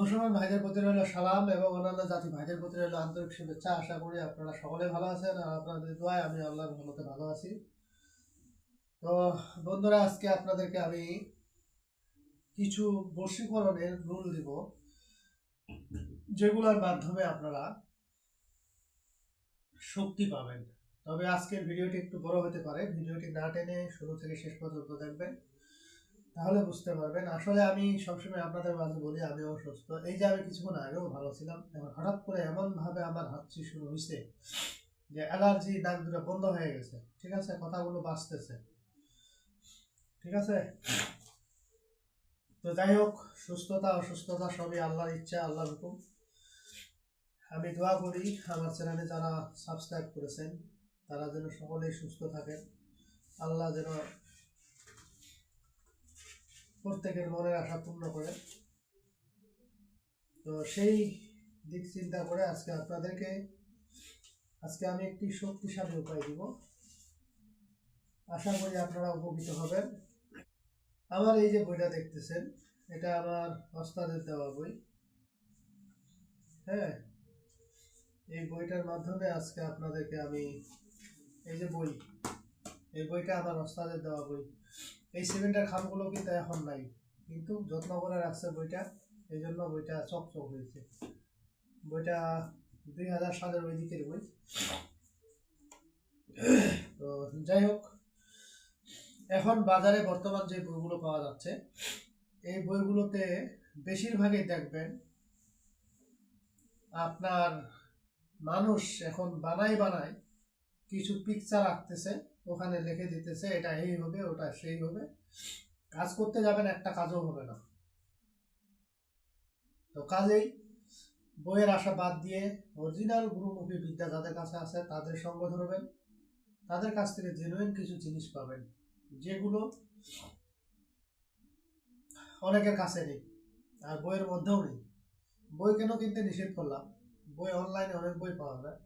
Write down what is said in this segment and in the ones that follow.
মুসলমান ভাইদের প্রতি রইল সালাম এবং অন্যান্য জাতি ভাইদের প্রতি রইল আন্তরিক শুভেচ্ছা। আশা করি আপনারা সকলে ভালো আছেন আর আপনাদের দোয়ায় আমি আল্লাহর ভালোতে ভালো আছি। তো বন্ধুরা, আজকে আপনাদেরকে আমি কিছু বর্ষীকরণের রুল দিব, যেগুলোর মাধ্যমে আপনারা শক্তি পাবেন। তবে আজকের ভিডিওটি একটু বড় হতে পারে। ভিডিওটি না টেনে শুরু থেকে শেষ পর্যন্ত দেখবেন। তাহলে বুঝতে পারবেন। আসলে আমি সবসময় আপনাদের মাঝে বলি আমি অসুস্থ। এই যে আমি কিছুক্ষণ আগেও ভালো ছিলাম এখন হঠাৎ করে এমন ভাবে আমার হাঁচি শুরু হয়েছে যে অ্যালার্জি দাগ দুটো বন্ধ হয়ে গেছে, ঠিক আছে? কথাগুলো বাঁচতেছে। ঠিক আছে? তো যাই হোক, সুস্থতা, অসুস্থতা সবই আল্লাহর ইচ্ছা, আল্লাহর হুকুম। আমি দোয়া করি, আমার চ্যানেলে যারা সাবস্ক্রাইব করেছেন, তারা যেন সকলেই সুস্থ থাকেন। আল্লাহ যেন প্রত্যেকের মনের আশা পূর্ণ করে। তো সেই দিক চিন্তা করে আজকে আপনাদেরকে, আজকে আমি একটি শক্তিশালী উপায় দিব। আশা করি আপনারা উপকৃত হবেন। আমার এই যে বইটা দেখতেছেন, এটা আমার ওস্তাদের দেওয়া বই। হ্যাঁ এই বইটার মাধ্যমে আজকে আপনাদেরকে আমি, এই যে বই, এই বইটা আমার ওস্তাদের দেওয়া বই। এই সিমেন্টের খামগুলো কিন্তু এখন নাই। কিন্তু যত্ন করে রাখছে বইটা, এই জন্য বইটা চকচক হয়েছে। বইটা দুই হাজার সালের ওই দিকের বই। তো যাই হোক, এখন বাজারে বর্তমান যে বইগুলো পাওয়া যাচ্ছে, এই বইগুলোতে বেশিরভাগই দেখবেন আপনার মানুষ এখন বানাই বানাই কিছু পিকচার আঁকতেছে। ওখানে লিখে দিতেছে, এটা এই হবে, ওটা সেই হবে। কাজ করতে যাবেন, একটা কাজও হবে না। তো কাজেই বইয়ের আশা বাদ দিয়ে অরিজিনাল গুরুমুখী বিদ্যা যাদের কাছে আছে, তাদের সঙ্গ ধরবেন। তাদের কাছ থেকে জেনুইন কিছু জিনিস পাবেন, যেগুলো অনেকের কাছে নেই, আর বইয়ের মধ্যেও নেই। বই কেন কিনতে নিষেধ করলাম? বই অনলাইনে অনেক বই পাওয়া যায়।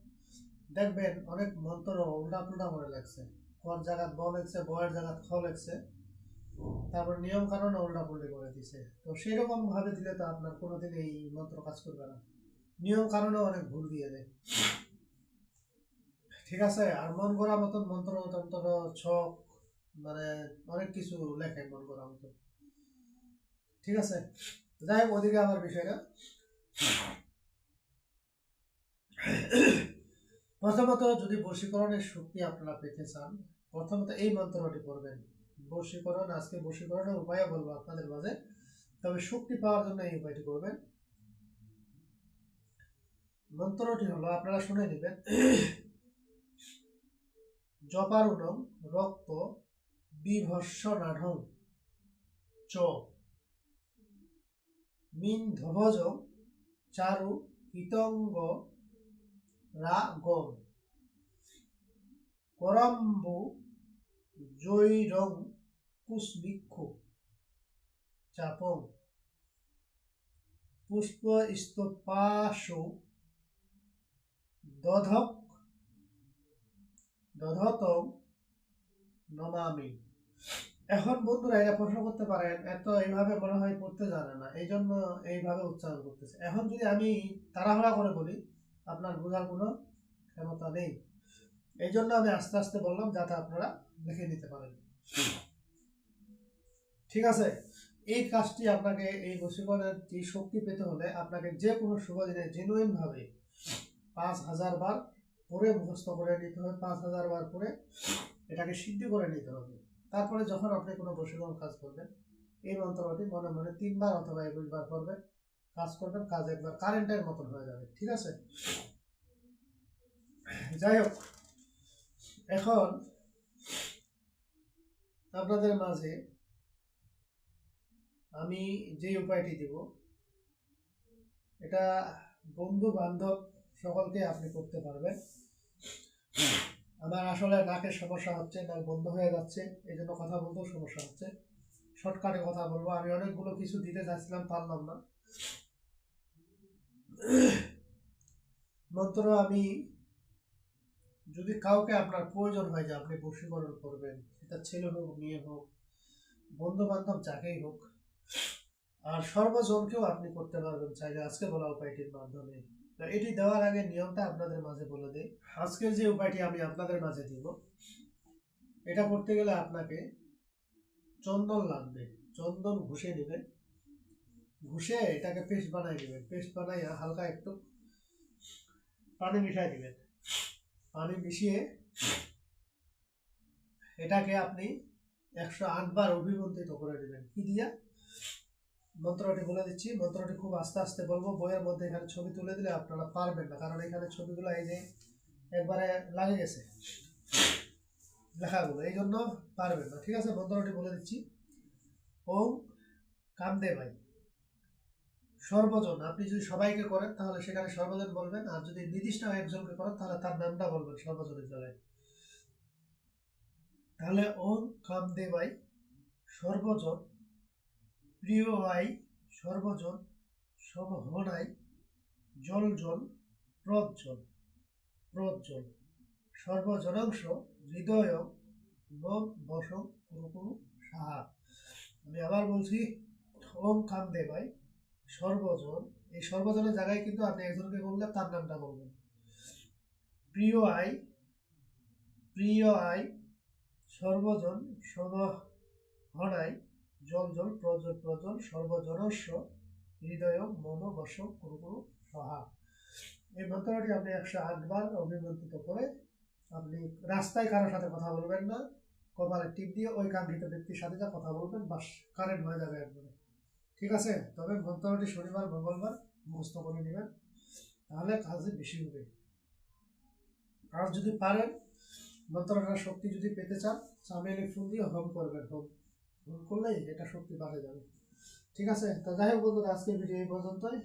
দেখবেন অনেক মন্ত্র উল্টা পুল্টা করে লাগছে। কর জায়গাত ব লেগছে, বয়ের জায়গাত খ লেগছে। তারপর নিয়ম কারণ উল্টা পুল্টি করে দিছে। তো সেরকম ভাবে দিলে তো আপনার কোনোদিন এই মন্ত্র কাজ করবে না। নিয়ম কারণে অনেক ভুল দিয়ে দেয়। ঠিক আছে? আর মন করা মতন মন্ত্র তন্ত্র, ছক মানে অনেক কিছু লেখে মন করা মতো ঠিক আছে? যাই হোক, ওদিকে আমার বিষয় না প্রথমত যদি বশীকরণের শক্তি আপনারা পেতে চান প্রথমত এই মন্ত্রটি করবেন বশীকরণ, আজকে বশীকরণের উপায় বলব আপনাদের মাঝে। তবে শক্তি পাওয়ার জন্য এই উপায়টি করবেন মন্ত্রটি হলো, আপনারা শুনে নেবেন জপারুণম রক্ত বিভস্য নাঢং চ। মিন ধ্বজ চারু কীতঙ্গ রা গম করম্বু জৈরং কুসমিক্ষু চাপং পুষ্প স্তপাশু দধক দধতং নমামি। এখন বন্ধুরা এটা প্রশ্ন করতে পারেন, এত এইভাবে মনে হয় পড়তে জানে না এই জন্য এইভাবে উচ্চারণ করতেছে। এখন যদি আমি তাড়াহুড়া করে বলি, আপনার বোঝার কোনো ক্ষমতা নেই। এই জন্য আমি আস্তে আস্তে বললাম যাতে আপনারা লিখে নিতে পারেন। ঠিক আছে? এই কাজটি আপনাকে এই বশীকরণের শক্তি পেতে হলে আপনাকে যে কোনো শুভ দিনে জেনুইন ভাবে পাঁচ হাজার বার পরে মুখস্থ করে নিতে হবে, পাঁচ হাজার বার পরে এটাকে সিদ্ধ করে নিতে হবে। তারপরে যখন আপনি কোনো বশীকরণ কাজ করবেন এই মন্ত্রটি মনে মনে তিনবার অথবা একুশ বার করবেন, কাজ করবেন, কাজ একবার কারেন্টের মতন হয়ে যাবে। ঠিক আছে? যাই হোক এখন আপনাদের মাঝে আমি যে উপায়টি দিব, এটা বন্ধু বান্ধব সকলকে আপনি করতে পারবেন। আমার আসলে নাকের সমস্যা হচ্ছে, নাক বন্ধ হয়ে যাচ্ছে এই জন্য কথা বলতেও সমস্যা হচ্ছে। শর্টকাটে কথা বলব, আমি অনেকগুলো কিছু দিতে চাচ্ছিলাম, পারলাম না। মন্ত্র আমি যদি কাউকে আপনার প্রয়োজন হয় যে আপনি বশীকরণ করবেন, সেটা ছেলে হোক, মেয়ে হোক বন্ধু বান্ধব যাকেই হোক, আর সর্বজনকেও আপনি করতে পারবেন চাইলে আজকে বলা উপায়টির মাধ্যমে। এটি দেওয়ার আগে নিয়মটা আপনাদের মাঝে বলে দিই। আজকের যে উপায়টি আমি আপনাদের মাঝে দিব, এটা করতে গেলে আপনাকে চন্দন লাগবে, চন্দন ঘষে নেবেন। ঘষে এটাকে পেস্ট বানাই নেবেন, পেস্ট বানাইয়া হালকা একটু পানি মিশাই দিবেন পানি মিশিয়ে এটাকে আপনি একশো বার অভিমন্ত্রিত করে নেবেন কি দিয়া? মন্ত্রটি বলে দিচ্ছি, মন্ত্রটি খুব আস্তে আস্তে বলব। বইয়ের মধ্যে এখানে ছবি তুলে দিলে আপনারা পারবেন না, কারণ এখানে ছবিগুলো এই যে একবারে লাগে গেছে, লেখাগুলো, এই জন্য পারবেন না। ঠিক আছে, মন্ত্রটি বলে দিচ্ছি। ওম কামদে ভাই। সর্বজন, আপনি যদি সবাইকে করেন, তাহলে সেখানে সর্বজন বলবেন, আর যদি নির্দিষ্ট একজনকে করেন, তাহলে তার নামটা বলবেন, সর্বজনের জায়গায়। তাহলে ওম কামদে ভাই, সর্বজন, প্রিয় আই, সর্বজন সব হনাই জল জল প্রজ্জল প্রজ্জল সর্বজনাংশ, হৃদয় নব বসং কুরু কুরু সাহা। আমি আবার বলছি, ওম কান্দে ভাই সর্বজন, এই সর্বজনের জায়গায় কিন্তু আপনি একজনকে বললে তার নামটা বলবেন। প্রিয় আই প্রিয় আই, সর্বজন সব হনাই জল জল প্রজল প্রজল সর্বজনস্ব হৃদয় মম বস কুরু সহা। এই মন্ত্রটি আপনি একশো আটবার অভিমন্ত্রিত করে আপনি রাস্তায় কারোর সাথে কথা বলবেন না, কপালে টিপ দিয়ে ওই কাঙ্ক্ষিত ব্যক্তির সাথে যা কথা বলবেন, বাস কারেন্ট হয়ে যাবে একবারে। ঠিক আছে? তবে মন্ত্রটি শনিবার, মঙ্গলবার মুখস্থ করে নেবেন। তাহলে কাজে বেশি হবে। আর যদি পারেন মন্ত্রটার শক্তি যদি পেতে চান চামেলি ফুল দিয়ে হোম করবেন হোম হোম করলেই এটা শক্তি বাড়ে যাবে। ঠিক আছে? তো যাই হোক বন্ধুরা, আজকের ভিডিও এই পর্যন্তই।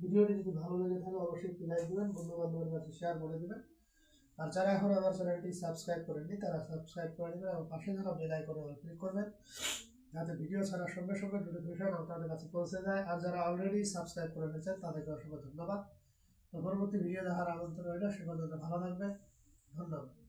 ভিডিওটি যদি ভালো লেগে থাকে, অবশ্যই একটি লাইক দেবেন বন্ধু বান্ধবের কাছে শেয়ার করে দেবেন। আর যারা এখন আমার চ্যানেলটি সাবস্ক্রাইব করেননি, তারা সাবস্ক্রাইব করে নেবেন এবং পাশে থাকা বেল আইকনে অল ক্লিক করবেন। যাতে ভিডিও ছাড়ার সঙ্গে সঙ্গে নোটিফিকেশন আপনাদের কাছে পৌঁছে যায়। আর যারা অলরেডি সাবস্ক্রাইব করে রয়েছেন তাদেরকে অসংখ্য ধন্যবাদ। পরবর্তী ভিডিও দেখার আমন্ত্রণ রইল সেগুলো ভালো থাকবে ধন্যবাদ।